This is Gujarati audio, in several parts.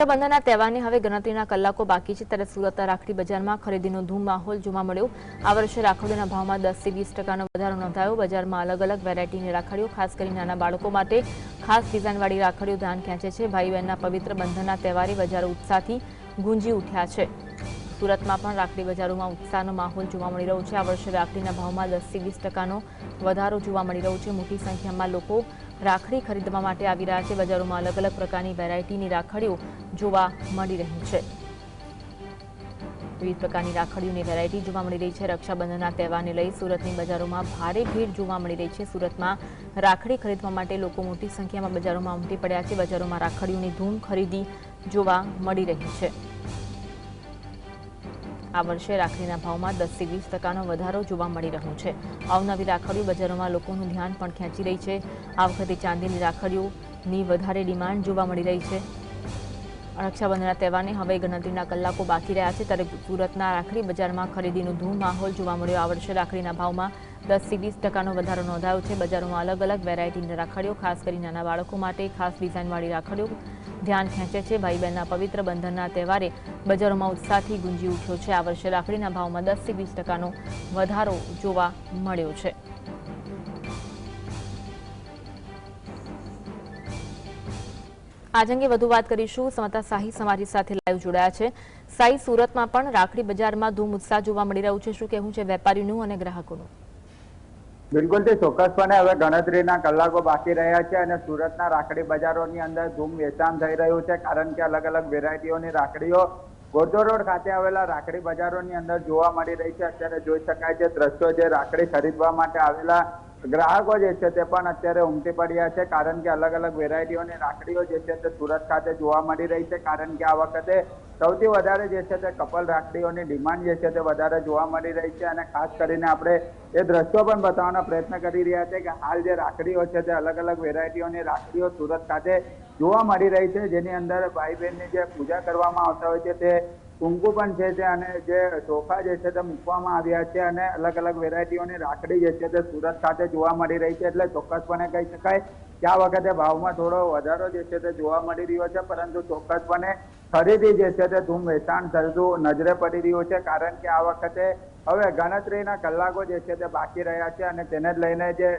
રક્ષાબંધનના તહેવારની હવે ગણતરીના કલાકો બાકી છે. ત્યારે સુરતના રાખડી બજારમાં ખરીદીનો ધૂમ માહોલ જોવા મળ્યો. આ વર્ષે રાખડીઓના ભાવમાં દસથી વીસ ટકાનો વધારો નોંધાયો. બજારમાં અલગ અલગ વેરાયટીની રાખડીઓ, ખાસ કરી નાના બાળકો માટે ખાસ ડિઝાઇનવાળી રાખડીઓ ધ્યાન ખેંચે છે. ભાઈ બહેનના પવિત્ર બંધનના તહેવારે બજારો ઉત્સાહથી ગુંજી ઉઠ્યા છે. સુરતમાં પણ રાખડી બજારોમાં ઉત્સાહનો માહોલ જોવા મળી રહ્યો છે. આ વર્ષે રાખડીના ભાવમાં દસથી વીસ ટકાનો વધારો જોવા મળી રહ્યો છે. મોટી સંખ્યામાં લોકો રાખડી ખરીદવા માટે આવી રહ્યા છે. બજારોમાં અલગ અલગ પ્રકારની વેરાયટીની રાખડીઓ જોવા મળી રહી છે. વિવિધ પ્રકારની રાખડીઓની વેરાયટી જોવા મળી રહી છે. રક્ષાબંધનના તહેવારને લઈ સુરતની બજારોમાં ભારે ભીડ જોવા મળી રહી છે. સુરતમાં રાખડી ખરીદવા માટે લોકો મોટી સંખ્યામાં બજારોમાં ઉમટી પડ્યા છે. બજારોમાં રાખડીઓની ધૂમ ખરીદી જોવા મળી રહી છે. આ વર્ષે રાખડીના ભાવમાં દસથી વીસ ટકાનો વધારો જોવા મળી રહ્યો છે. આવનારી રાખડીઓ બજારોમાં લોકોનું ધ્યાન પણ ખેંચી રહી છે. આ વખતે ચાંદીની રાખડીઓની વધારે ડિમાન્ડ જોવા મળી રહી છે. રક્ષાબંધનના તહેવારને હવે ગણતરીના કલાકો બાકી રહ્યા છે ત્યારે સુરતના રાખડી બજારમાં ખરીદીનો ધૂમ માહોલ જોવા મળ્યો. આ વર્ષે રાખડીના ભાવમાં દસથી વીસ ટકાનો વધારો નોંધાયો છે. બજારોમાં અલગ અલગ વેરાયટીની રાખડીઓ, ખાસ કરી નાના બાળકો માટે ખાસ ડિઝાઇનવાળી રાખડીઓ ધ્યાન ખેંચે છે. ભાઈ બહેનના પવિત્ર બંધનના તહેવારે બજારોમાં ઉત્સાહથી ગુંજી ઉઠ્યો છે. આ વર્ષે રાખડીના ભાવમાં દસથી વીસ ટકાનો વધારો જોવા મળ્યો છે. આજ અંગે કરીશું. સમતા સાહી સમારી સાથે લાઈવ જોડાયા છે. સાહી સુરતમાં પણ રાખડી બજારમાં ધૂમ અને સુરતના રાખડી બજારોની અંદર ધૂમ વેચાણ થઈ રહ્યું છે. કારણ કે અલગ અલગ વેરાયટીઓની રાખડીઓ ગોરધો રોડ ખાતે આવેલા રાખડી બજારોની અંદર જોવા મળી રહી છે. અત્યારે જોઈ શકાય છે દ્રશ્યો જે રાખડી ખરીદવા માટે આવેલા ગ્રાહકો જે છે તે પણ અત્યારે ઉમટી પડ્યા છે, કારણ કે અલગ અલગ વેરાયટીઓની રાખડીઓ જે છે તે સુરત ખાતે જોવા મળી રહી છે. કારણ કે આ વખતે સૌથી વધારે જે છે તે કપલ રાખડીઓની ડિમાન્ડ જે છે તે વધારે જોવા મળી રહી છે અને ખાસ કરીને આપણે એ દ્રશ્યો પણ બતાવવાનો પ્રયત્ન કરી રહ્યા છે કે હાલ જે રાખડીઓ છે તે અલગ અલગ વેરાયટીઓની રાખડીઓ સુરત ખાતે જોવા મળી રહી છે. જેની અંદર ભાઈ બહેનની જે પૂજા કરવામાં આવતા હોય છે તે કુંકુ પણ છે તે અને જે ચોખા જે છે તે મૂકવામાં આવ્યા છે અને અલગ અલગ વેરાયટીઓની રાખડી જે છે તે સુરત ખાતે જોવા મળી રહી છે એટલે ચોક્કસપણે કહી શકાય કે વખતે ભાવમાં થોડો વધારો જે છે તે જોવા મળી રહ્યો છે, પરંતુ ચોક્કસપણે ખરીદી જે છે તે ધૂમ વેચાણ થતું નજરે પડી રહ્યું છે, કારણ કે આ વખતે હવે ગણતરીના કલાકો જે છે તે બાકી રહ્યા છે અને તેને લઈને જે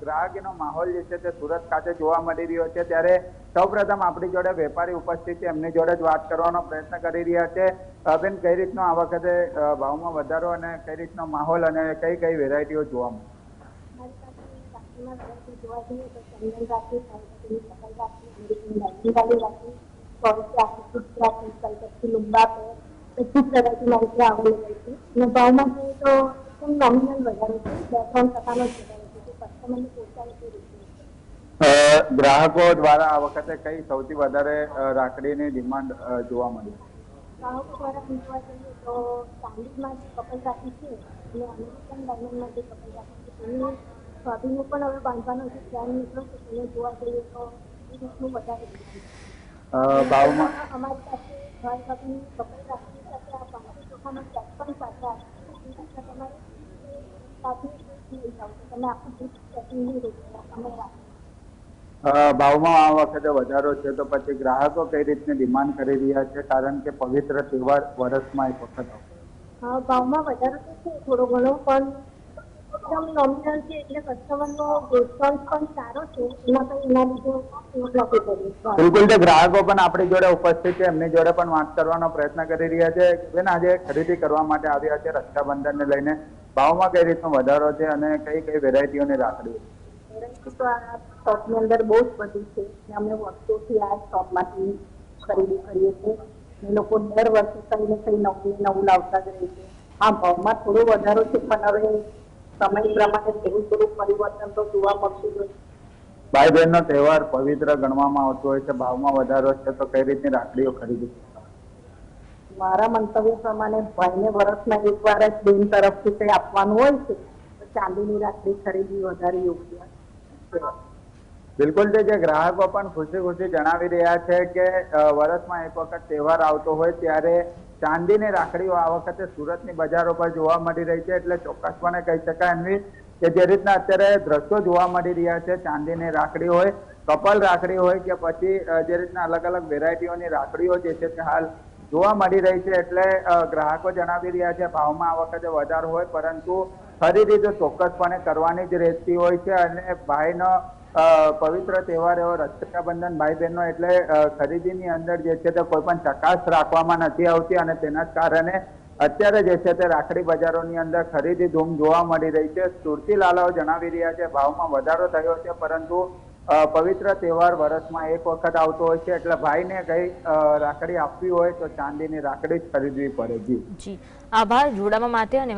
ગ્રાહકીનો માહોલ જે છે તે સુરત ખાતે જોવા મળી રહ્યો છે. ત્યારે સૌપ્રથમ આપણી જોડે વેપારી ઉપસ્થિત છે, એમની જોડે જ વાત કરવાનો પ્રયત્ન કરી રહ્યા છે. બેન કઈ રીતનો આ વખતે ભાવમાં વધારો અને કઈ રીતનો માહોલ અને કઈ કઈ વેરાયટીઓ જોવા મળે? ગ્રાહકો દ્વારા આ વખતે કઈ સૌથી વધારે રાખડી રાખડીની ડિમાન્ડ જોવા મળી? ગ્રાહકો તો ચાંદીમાં જે કપલ રાખી છે, અને અમેરિકન ભાભીને પણ હવે બાંધવાનો જે પ્લાન નીકળ્યો છે તેને જોવા જઈએ તો એ રીતનું વધારે ભાવમાં? અમારી પાસે ઘર ભાભીની કપલ રાખી સાથે આ પાંચસો ચોખાનો સેટ પણ સાથે આવે છે એ રીતના તમારે સાથે લઈ જાઓ તમે આખું ગિફ્ટ સેટિંગની રીતે અમે રાખીએ ભાવમાં આ વખતે વધારો છે તો પછી ગ્રાહકો કઈ રીતની ડિમાન્ડ કરી રહ્યા છે? કારણ કે પવિત્ર તહેવાર વર્ષમાં એક વખત હા ભાવમાં વધારો તો છે થોડો ઘણો પણ એકદમ નોમિનલ છે એટલે કસ્ટમરનો રિસ્પોન્સ પણ સારો છે. એમાં કંઈ એના લીધે બિલકુલ તે ગ્રાહકો પણ આપણી જોડે ઉપસ્થિત છે. એમની જોડે પણ વાત કરવાનો પ્રયત્ન કરી રહ્યા છે. બેન આજે ખરીદી કરવા માટે આવ્યા છે રક્ષાબંધનને લઈને. ભાવમાં કઈ રીતનો વધારો છે અને કઈ કઈ વેરાયટીઓની રાખડી? વેરાયટી તો આ શોપની અંદર બહુ જ બધી છે. અમે વર્ષોથી આ શોપમાંથી ખરીદી કરીએ છીએ. એ લોકો દર વર્ષે કંઈ ને કંઈ નવું નવું લાવતા જ રહે છે. હા ભાવમાં થોડો વધારો છે પણ હવે સમય પ્રમાણે થોડું થોડું પરિવર્તન તો જોવા મળતું જ હોય છે. ભાઈ તહેવાર પવિત્ર ગણવામાં આવતો હોય છે ભાવમાં વધારો છે તો કઈ રીતની રાખડીઓ ખરીદી મારા મંતવ્ય પ્રમાણે ભાઈને વર્ષમાં એક વાર જ બેન તરફથી કંઈ આપવાનું હોય છે તો ચાંદીની રાખડી ખરીદી વધારે યોગ્ય. બિલકુલ તે જે ગ્રાહકો પણ ખુશી ખુશી જણાવી રહ્યા છે કે વર્ષમાં એક વખત તહેવાર આવતો હોય ત્યારે ચાંદીની રાખડીઓ આ વખતે સુરતની બજારો પર જોવા મળી રહી છે. એટલે ચોક્કસપણે કહી શકાય એમની કે જે રીતના અત્યારે દ્રશ્યો જોવા મળી રહ્યા છે, ચાંદીની રાખડી હોય, કપલ રાખડી હોય કે પછી જે રીતના અલગ અલગ વેરાયટીઓની રાખડીઓ જે છે તે હાલ જોવા મળી રહી છે. એટલે ગ્રાહકો જણાવી રહ્યા છે ભાવમાં આ વખતે વધારો હોય, પરંતુ ખરીદી તો ચોક્કસપણે કરવાની જ રહેતી હોય છે અને ભાઈનો પવિત્ર તહેવાર એવો રક્ષાબંધન ભાઈ બહેનનો એટલે ખરીદીની અંદર જે છે તે કોઈ પણ ચકાસ રાખવામાં નથી આવતી અને તેના કારણે અત્યારે જે છે તે રાખડી બજારોની અંદર ખરીદી ધૂમ જોવા મળી રહી છે. સુરતી લાલાઓ જણાવી રહ્યા છે, ભાવમાં વધારો થયો છે, પરંતુ પવિત્ર તહેવાર વર્ષમાં એક વખત આવતો હોય છે, એટલે ભાઈને કઈ રાખડી આપવી હોય તો ચાંદીની રાખડી જ ખરીદવી પડે. જી. આભાર. જોડાવા માટે અને